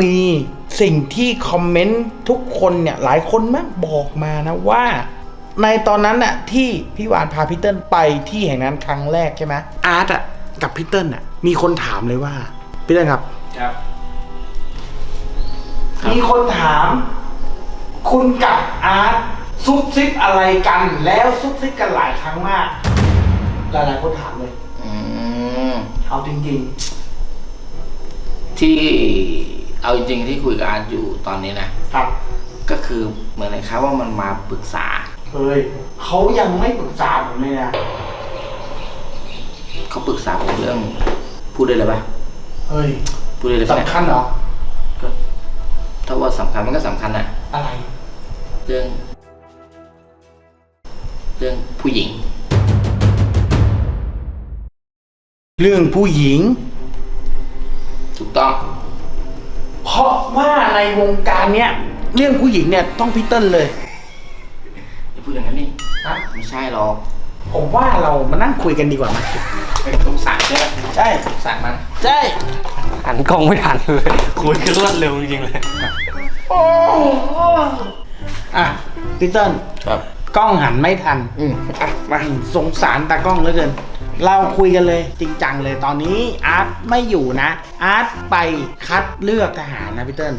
มีสิ่งที่คอมเมนต์ทุกคนเนี่ยหลายคนมากบอกมานะว่า ในตอนนั้นน่ะที่พี่วานพาพี่เติ้ลไปที่แห่งนั้นครั้งแรกใช่ไหมอาร์ตอะกับพี่เติ้ลอะมีคนถามเลยว่าพี่เติ้ลครับ ครับ มีคนถาม คุณกับอาร์ตซุบซิบอะไรกัน แล้วซุบซิบกันหลายครั้งมาก หลายๆคนถามเลย อืมเอาจริงที่ เอาจริงๆที่คุยกับอาร์ตอยู่ตอนนี้นะๆครับ ก็คือเหมือนนะครับว่ามันมาปรึกษาเฮ้ยเขายังไม่ปรึกษาผมเลยนะเขาปรึกษาผมเรื่องพูดได้เลยปะเฮ้ยพูดได้เลยปะเนี่ยสำคัญเหรอก็ถ้าว่าสำคัญมันก็สำคัญอะอะไร เรื่อง เรื่องผู้หญิง เรื่องผู้หญิง ถูกต้องเพราะ ว่าในวงการเนี้ยเรื่องผู้หญิงเนี่ยต้องพี่เติ้ลเลย อย่าพูดอย่างนั้นนี่นะไม่ใช่หรอกผมว่าเรามานั่งคุยกันดีกว่าไหมเป็นสงสารใช่ไหมใช่สงสารมันใช่หันกล้องไม่ทันเลยคุยกันรวดเร็วจริงๆเลยอะพี่เติ้ลครับกล้องหันไม่ทันอืมอะมาสงสารตากล้องเหลือเกิน เราคุยกันเลยจริงจังเลยตอนนี้อาร์ตไม่อยู่นะ อาร์ตไปคัดเลือกทหารนะพี่เติ้ล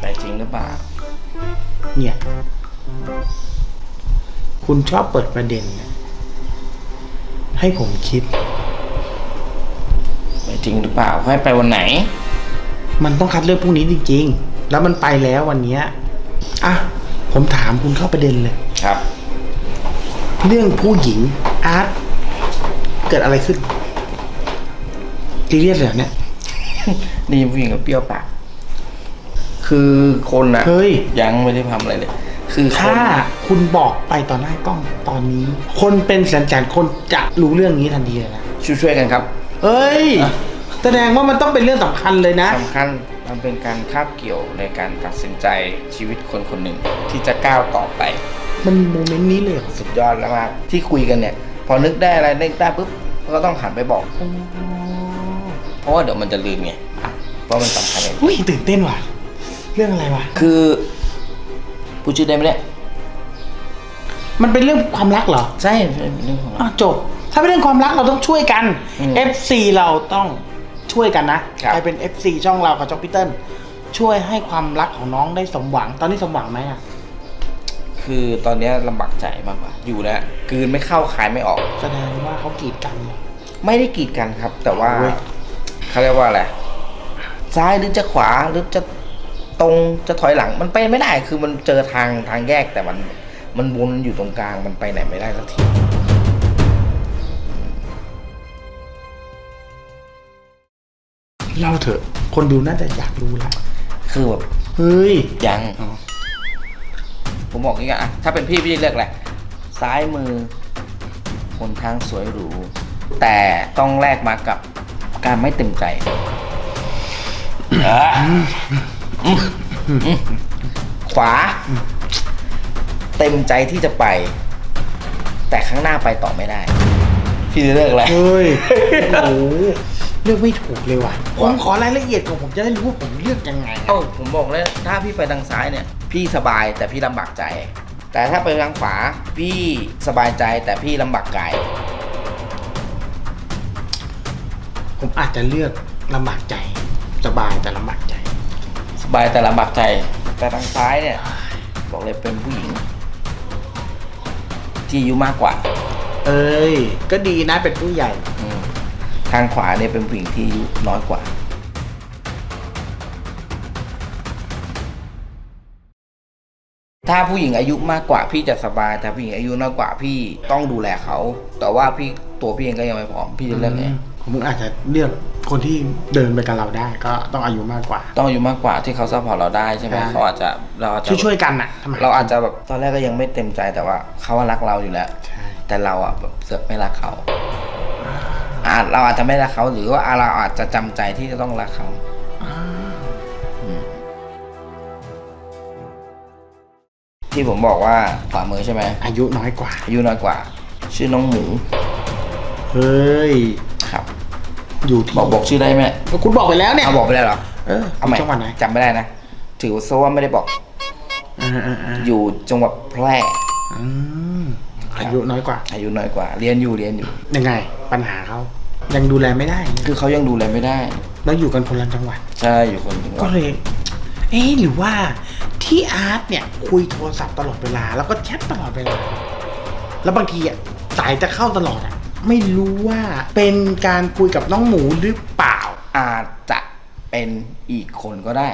แต่จริงหรือเปล่า เนี่ย คุณชอบเปิดประเด็นนะให้ผมคิดไม่จริงหรือเปล่าให้ไปวันไหน มันต้องคัดเลือกพรุ่งนี้จริงๆ แล้วมันไปแล้ววันเนี้ยอะผมถามคุณเข้าประเด็นเลย ครับ เรื่องผู้หญิงอาร์ต เกิดอะไรขึ้นซีเรียสเลยเหรอเนี่ยนี่ผู้หญิงกับเปรี้ยวปาก คือคนนะเฮ้ย ยังไม่ได้ทำอะไรเลย คือคถ้านคุณบอกไปต่อหน้ากล้องตอนนี้ คนเป็นแสนๆคนจะรู้เรื่องนี้ทันทีเลยนะช่วยๆกันครับ เอ้ย อะ แสดงว่ามันต้องเป็นเรื่องสำคัญเลยนะ สำคัญมันเป็นการคาบเกี่ยวในการตัดสินใจชีวิตคนคนหนึ่งที่จะก้าวต่อไป มันมีโมเมนต์นี้เลยเหรอสุดยอดแล้วมากที่คุยกันเนี่ย พอนึกได้อะไรนึกได้ปุ๊บ ก็ต้องหันไปบอก เพราะว่าเดี๋ยวมันจะลืมไงเพราะมันสำคัญเองอุ้ยตื่นเต้นว่ะ เรื่องอะไรวะ คือพูดชื่อได้ไหมเนี่ย มันเป็นเรื่องความรักเหรอใช่เป็นเรื่องของเรา อ้าวจบ ถ้าเป็นเรื่องความรักเราต้องช่วยกัน อืม FC เราต้องช่วยกันนะครับ ใครเป็น FC ช่องเรากับช่องพีเติ้ลช่วยให้ความรักของน้องได้สมหวัง ตอนนี้สมหวังไหมอะ คือตอนเนี้ยลำบากใจมากกว่า อยู่แล้วกลืนไม่เข้าคายไม่ออก แสดงว่าเขากีดกันเหรอ ไม่ได้กีดกันครับ แต่ว่าโอ้ย เขาเรียกว่าอะไรซ้ายหรือจะขวาหรือจะตรงจะถอยหลังมันไปไม่ได้คือมันเจอทางทางแยกแต่มัน มันวนอยู่ตรงกลางมันไปไหนไม่ได้สักที เล่าเถอะ คนดูน่าจะอยากรู้ละคือแบบเฮ้ย ยัง ผมบอกงี้อะถ้าเป็นพี่พี่จะเลือกแหละซ้ายมือคนทางสวยหรู แต่ต้องแลกมากับการไม่เต็มใจเอออืมอืมขวา เต็มใจที่จะไป แต่ข้างหน้าไปต่อไม่ได้ พี่จะเลือกอะไร เฮ้ย โอ้โหเลือกไม่ถูกเลยว่ะ ผมขอรายละเอียดก่อนผมจะได้รู้ว่าผมเลือกยังไงอะเอ้าผมบอกเลยถ้าพี่ไปทางซ้ายเนี่ย พี่สบายแต่พี่ลำบากใจ แต่ถ้าไปทางขวาพี่สบายใจแต่พี่ลำบากกายผมอาจจะเลือกลำบากใจ สบายแต่ลำบากใจ สบายแต่ลำบากใจ แต่ทางซ้ายเนี่ย บอกเลยเป็นผู้หญิง ที่อายุมากกว่าเอ้ย ก็ดีนะเป็นผู้ใหญ่ อืมทางขวาเนี่ยเป็นผู้หญิงที่อายุน้อยกว่า ถ้าผู้หญิงอายุมากกว่าพี่จะสบายแต่ผู้หญิงอายุน้อยกว่าพี่ต้องดูแลเขา แต่ว่าพี่ตัวพี่เองก็ยังไม่พร้อมพี่จะเลือกไงผมอาจจะเลือกคนที่เดินไปกับเราได้ ก็ต้องอายุมากกว่า ต้องอายุมากกว่าที่เขาซัพพอร์ตเราได้ใช่ไหมใช่เขาอาจจะเราอาจจะช่วยๆกันน่ะทำไมเราอาจจะแบบตอนแรกก็ยังไม่เต็มใจแต่ว่าเขาว่ารักเราอยู่แล้วใช่แต่เราอะแบบเสือกไม่รักเขาอาจเราอาจจะไม่รักเขาหรือว่าเราอาจจะจำใจที่จะต้องรักเขา ที่ผมบอกว่าขวามือใช่ไหมอายุน้อยกว่า อายุน้อยกว่า ชื่อน้องหมูเฮ้ย ครับ อยู่ที่บอกบอกชื่อได้ไหมคุณบอกไปแล้วเนี่ยเอาบอกไปแล้วเหรอเเออเอาใหม่จังหวัดไหนจำไม่ได้นะ ถือซะว่าไม่ได้บอกอ่าอ่าอ่าอยู่จังหวัดแพร่อืมอายุน้อยกว่า อายุน้อยกว่า เรียนอยู่เรียนอยู่ ยังไง ปัญหาเขายังดูแลไม่ได้ คือเขายังดูแลไม่ได้ แล้วอยู่กันคนละจังหวัด ใช่อยู่คนจังหก็วัดเลย เอ๊ะหรือว่า ที่อาร์ตเนี่ยคุยโทรศัพท์ตลอดเวลา แล้วก็แชทตลอดเวลา แล้วบางทีอะสายจะเข้าตลอดอะไม่รู้ว่าเป็นการคุยกับน้องหมูหรือเปล่า อาจจะเป็นอีกคนก็ได้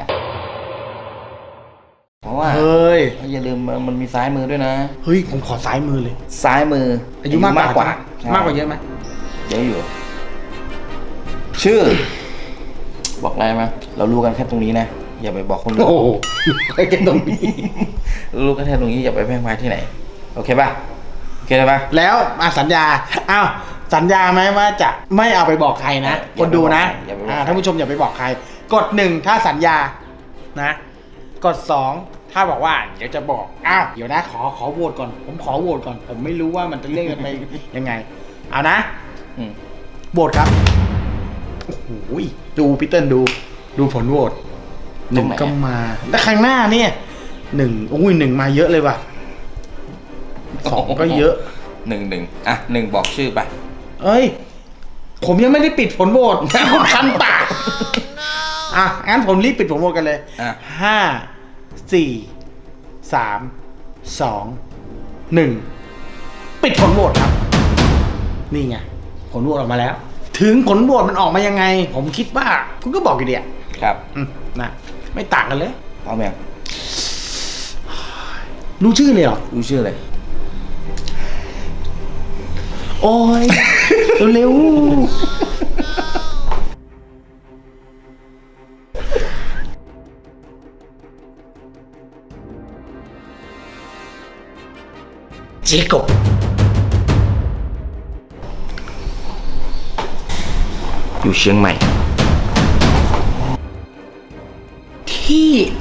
เพราะว่าเฮ้ย อย่าลืมมันมันมีซ้ายมือด้วยนะ เฮ้ย ผมขอซ้ายมือเลย ซ้ายมืออาอายุมากกว่าใช่มากกว่าเยอะไหมเยอะอยู่ ชื่อ บอกอะไรไหมเรารู้กันแค่ตรงนี้นะ อย่าไปบอกคนอื่นโอ้โหไอ้กันตรงนี้รู้กันแค่ตรงนี้อย่าไปแพร่งพรายที่ไหน โอเคป่ะโอเคไหมแล้วมาสัญญาอ้าวสัญญาไหมว่าจะไม่เอาไปบอกใครนะอคย่านไปดูนะบอกใครอย่าไปบอกอ่าใครท่านผู้ชมอย่าไปบอกใคร กดหนึ่งถ้าสัญญานะ กดสองถ้าบอกว่าเดี๋ยวจะบอกอ้าวเดี๋ยวนะขอขอโหวตก่อน ผมขอโหวตก่อน ผมไม่รู้ว่ามันจะเรียกกันไปยังไง เอานะอืมโหวตครับโอ้โหยดูพีเติ้ลดู ดูผลโหวต หนึ่งก็มาแล้วข้างหน้าเนี่ยหนึ่งโอ้ยหนึ่งมาเยอะเลยว่ะสองก็เยอะหนึ่งหนึ่งอะหนึ่งบอกชื่อไป เอ้ย ผมยังไม่ได้ปิดผลโหวตผมคันปากอะงั้นผมรีบปิดผลโหวตกันเลยอะห้าสี่สามสองหนึ่งปิดผลโหวตครับ นี่ไงผลโหวตออกมาแล้ว ถึงผลโหวตมันออกมายังไง ผมคิดว่า คุณก็บอกอยู่เดียครับอืมนะ ไม่ต่างกันเลยพร้อมยังรู้ชื่อเลยเหรอ รู้ชื่อเลยโอ้ย เร็วๆเจกบอยู่เชียงใหม่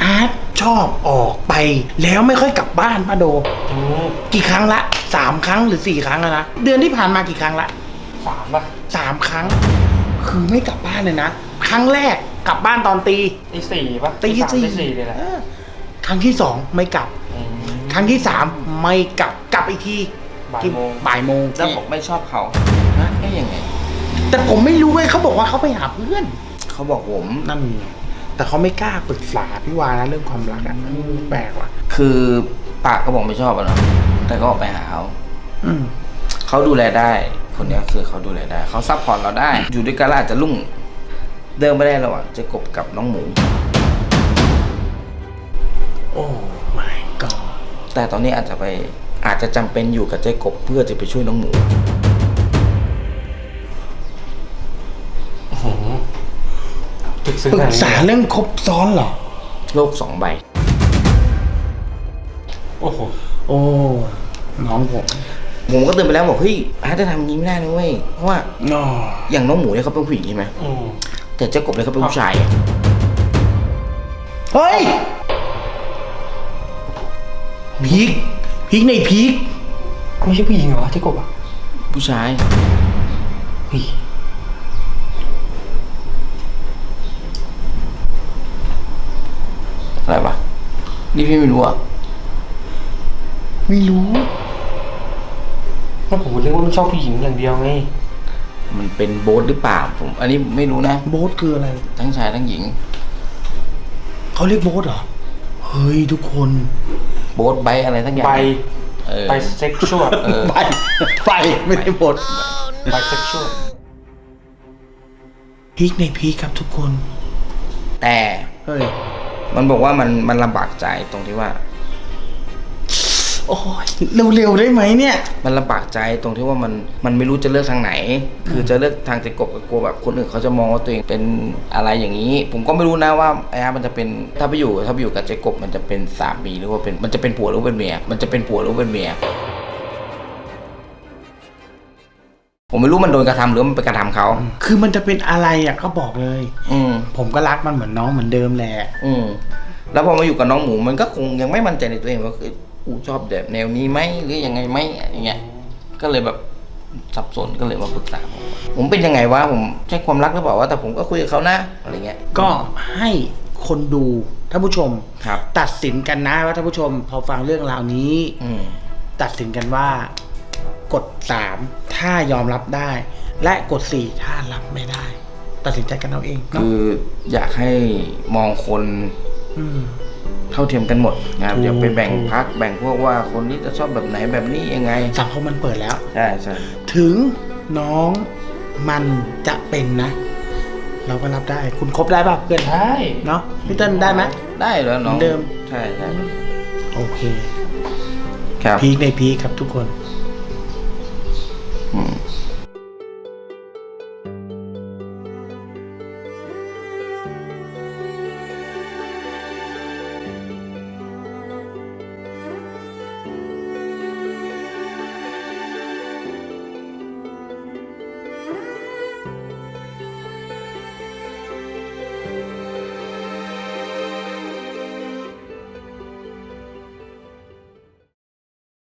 อาร์ตชอบออกไป แล้วไม่ค่อยกลับบ้านป้าโดอืมกี่ครั้งละสามครั้งหรือสี่ครั้งแล้วนะเดือนที่ผ่านมากี่ครั้งละสามป่ะสามครั้ง คือไม่กลับบ้านเลยนะครั้งแรกกลับบ้านตอนตีตีสี่ป่ะตีสามสี่ตีสี่เลยแหละเออครั้งที่สองไม่กลับอืมครั้งที่สามไม่กลับกลับอีกทีบ่ายที่โมงบ่ายโมงแล้วบอกไม่ชอบเขานะเอ๊ยยังไงแต่ผมไม่รู้เว้ยเขาบอกว่าเขาไปหาเพื่อน เขาบอกผมนั่นไง แต่เขาไม่กล้าปรึกษาพี่วานะเรื่องความรักอะเออแปลกว่ะ คือปากก็บอกไม่ชอบอะเนาะแต่ก็ออกไปหาเขาอืม เขาดูแลได้คนเนี้ยคือเขาดูแลได้ เขาซัพพอร์ตเราได้ อยู่ด้วยกันแล้วอาจจะลุ่งเดินไม่ได้ระหว่างเจะกบกับน้องหมู โอ้ my god แต่ตอนนี้อาจจะไปอาจจะจำเป็นอยู่กับเจ๊กบเพื่อจะไปช่วยน้องหมู ซึ้งปรึขนดกนี้ษาเรื่องครบซ้อนเหรอ โลกสองใบ โอ้โหโอ้ น้องผมผมก็เตือนไปแล้วบอกเฮ้ยอาร์ตจะทำอย่างนี้ไม่ได้นะเว้ยเพราะว่าอ๋ออย่างน้องหมูเนี่ยเขาเป็นผู้หญิงใช่ไหมอืมแต่เจ๊กบเนี่ยเขาเป็นผู้ชายเฮ้ยพีคพีคในพีคไม่ใช่ผู้หญิงเหรอที่กบอะผู้ชาย เฮ้ย พี่ไม่รู้อะไม่รู้แล้วผมก็เรียกว่ามันชอบผู้หญิงอย่างเดียวไง มันเป็นโบ๊ทหรือเปล่าผม อันนี้ไม่รู้นะ โบ๊ทคืออะไร ทั้งชายทั้งหญิง เขาเรียกโบ๊ทเหรอ เฮ้ยทุกคน โบ๊ทไบค์อะไรทั้งอย่างไปเออไปเซ็กชวลเออไปไปไม่ได้โบ๊ทไปเซ็กชวลพีคในพีคครับทุกคน แต่ เฮ้ย มันบอกว่ามันมันลำบากใจตรงที่ว่า โอ้ยเร็วๆได้ไหมเนี่ย มันลำบากใจตรงที่ว่ามันมันไม่รู้จะเลือกทางไหน คือจะเลือกทางเจะกบกับกลัวแบบคนอื่นเขาจะมองว่าตัวเองเป็นอะไรอย่างนี้ ผมก็ไม่รู้นะว่าไอ้อาร์ตมันจะเป็นถ้าไปอยู่ถ้าไปอยู่กับเจ๊กบมันจะเป็นสามีหรือว่าเป็นมันจะเป็นผัวหรือว่าเป็นเมียมันจะเป็นผัวหรือว่าเป็นเมีย ผมไม่รู้มันโดนกระทำหรือมันไปกระทำเขาคือมันจะเป็นอะไรอะก็บอกเลย อืม ผมก็รักมันเหมือนน้องเหมือนเดิมแหละ อืม แล้วพอมาอยู่กับน้องหมูมันก็คงยังไม่มั่นใจในตัวเองว่าคือกูชอบแบบแนวนี้ไหมหรือยังไงไหมอย่างเงี้ย ก็เลยแบบสับสนก็เลยมาปรึกษาผมว่าผมเป็นยังไงวะผมใช่ความรักหรือเปล่าวะแต่ผมก็คุยกับเขานะอะไรเงี้ย ก็ให้คนดูท่านผู้ชม ครับ ตัดสินกันนะว่าท่านผู้ชม พอฟังเรื่องราวนี้ อืม ตัดสินกันว่า กดสามถ้ายอมรับได้ และกดสี่ถ้ารับไม่ได้ ตัดสินใจกันเอาเองเนาะคืออยากให้มองคนมเท่าเทียมกันหมดนะครับถูกอย่าไปแบ่งพักแบ่งพวกว่าคนนี้จะชอบแบบไหนแบบนี้ยังไงสังคมมันเปิดแล้ว ใช่ใช่ถึงน้องมันจะเป็นนะ เราก็รับได้ คุณครบได้ป่ะเพื่อนได้เนาะพี่เติ้ลได้ไหม ได้แล้วน้องเหมือนเดิม ใช่ใช่โอเค ครับพีคในพีคครับทุกคนอืม